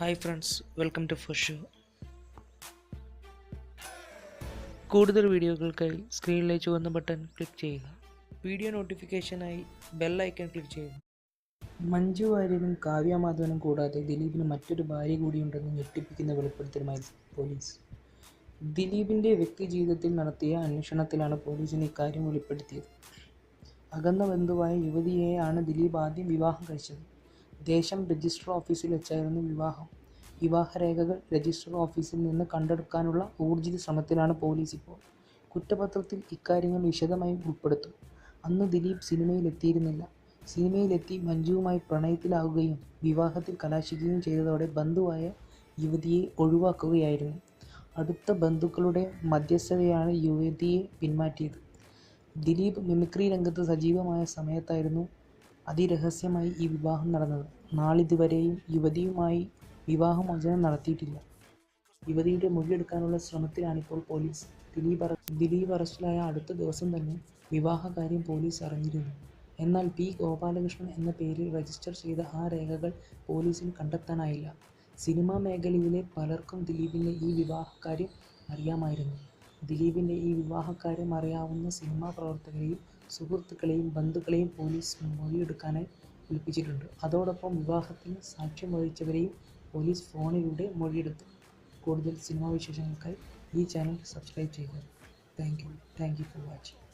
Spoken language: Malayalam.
Hi friends welcome to four show കൂടുതൽ വീഡിയോകൾക്കായി സ്ക്രീനിലെ ചുവന്ന ബട്ടൺ ക്ലിക്ക് ചെയ്യുക. വീഡിയോ നോട്ടിഫിക്കേഷനായി ബെൽ ഐക്കൺ ക്ലിക്ക് ചെയ്യുക. മഞ്ജു വാര്യനും കാവ്യ മാധവനും കൂടാതെ ദിലീപിന് മറ്റൊരു ഭാര്യ കൂടിയുണ്ടെന്ന് ഞെട്ടിപ്പിക്കുന്ന വെളിപ്പെടുത്തലുമായി പോലീസ്. ദിലീപിന്റെ വ്യക്തി ജീവിതത്തിൽ നടത്തിയ അന്വേഷണത്തിലാണ് പോലീസിന് ഇക്കാര്യം വെളിപ്പെടുത്തിയത്. അകന്ന ബന്ധുവായ യുവതിയെയാണ് ദിലീപ് ആദ്യം വിവാഹം കഴിച്ചത്. ദേശം രജിസ്റ്റർ ഓഫീസിൽ വെച്ചായിരുന്നു വിവാഹം. വിവാഹരേഖകൾ രജിസ്റ്റർ ഓഫീസിൽ നിന്ന് കണ്ടെടുക്കാനുള്ള ഊർജിത ശ്രമത്തിലാണ് പോലീസ് ഇപ്പോൾ. കുറ്റപത്രത്തിൽ ഇക്കാര്യങ്ങൾ വിശദമായി ഉൾപ്പെടുത്തും. അന്ന് ദിലീപ് സിനിമയിൽ എത്തിയിരുന്നില്ല. സിനിമയിലെത്തി മഞ്ജുവുമായി പ്രണയത്തിലാവുകയും വിവാഹത്തിൽ കലാശിക്കുകയും ചെയ്തതോടെ ബന്ധുവായ യുവതിയെ ഒഴിവാക്കുകയായിരുന്നു. അടുത്ത ബന്ധുക്കളുടെ മധ്യസ്ഥതയാണ് യുവതിയെ പിന്മാറ്റിയത്. ദിലീപ് മിമിക്രി രംഗത്ത് സജീവമായ സമയത്തായിരുന്നു അതിരഹസ്യമായി ഈ വിവാഹം നടന്നത്. നാളിതുവരെയും യുവതിയുമായി വിവാഹമോചനം നടത്തിയിട്ടില്ല. യുവതിയുടെ മൊഴിയെടുക്കാനുള്ള ശ്രമത്തിലാണിപ്പോൾ പോലീസ്. ദിലീപ് ദിലീപ് അറസ്റ്റിലായ അടുത്ത ദിവസം തന്നെ വിവാഹകാര്യം പോലീസ് അറിഞ്ഞിരുന്നു. എന്നാൽ പി. ഗോപാലകൃഷ്ണൻ എന്ന പേരിൽ രജിസ്റ്റർ ചെയ്ത ആ രേഖകൾ പോലീസിന് കണ്ടെത്താനായില്ല. സിനിമാ മേഖലയിലെ പലർക്കും ദിലീപിന്റെ ഈ വിവാഹകാര്യം അറിയാമായിരുന്നു. ദിലീപിന്റെ ഈ വിവാഹക്കാര്യം അറിയാവുന്ന സിനിമാ പ്രവർത്തകരെയും സുഹൃത്തുക്കളെയും ബന്ധുക്കളെയും പോലീസ് മൊഴിയെടുക്കാനായി വിളിപ്പിച്ചിട്ടുണ്ട്. അതോടൊപ്പം വിവാഹത്തിന് സാക്ഷ്യം വഹിച്ചവരെയും പോലീസ് ഫോണിലൂടെ മൊഴിയെടുത്തു. കൂടുതൽ സിനിമാ വിശേഷങ്ങൾക്കായി ഈ ചാനൽ സബ്സ്ക്രൈബ് ചെയ്യുക. Thank you. Thank you for watching.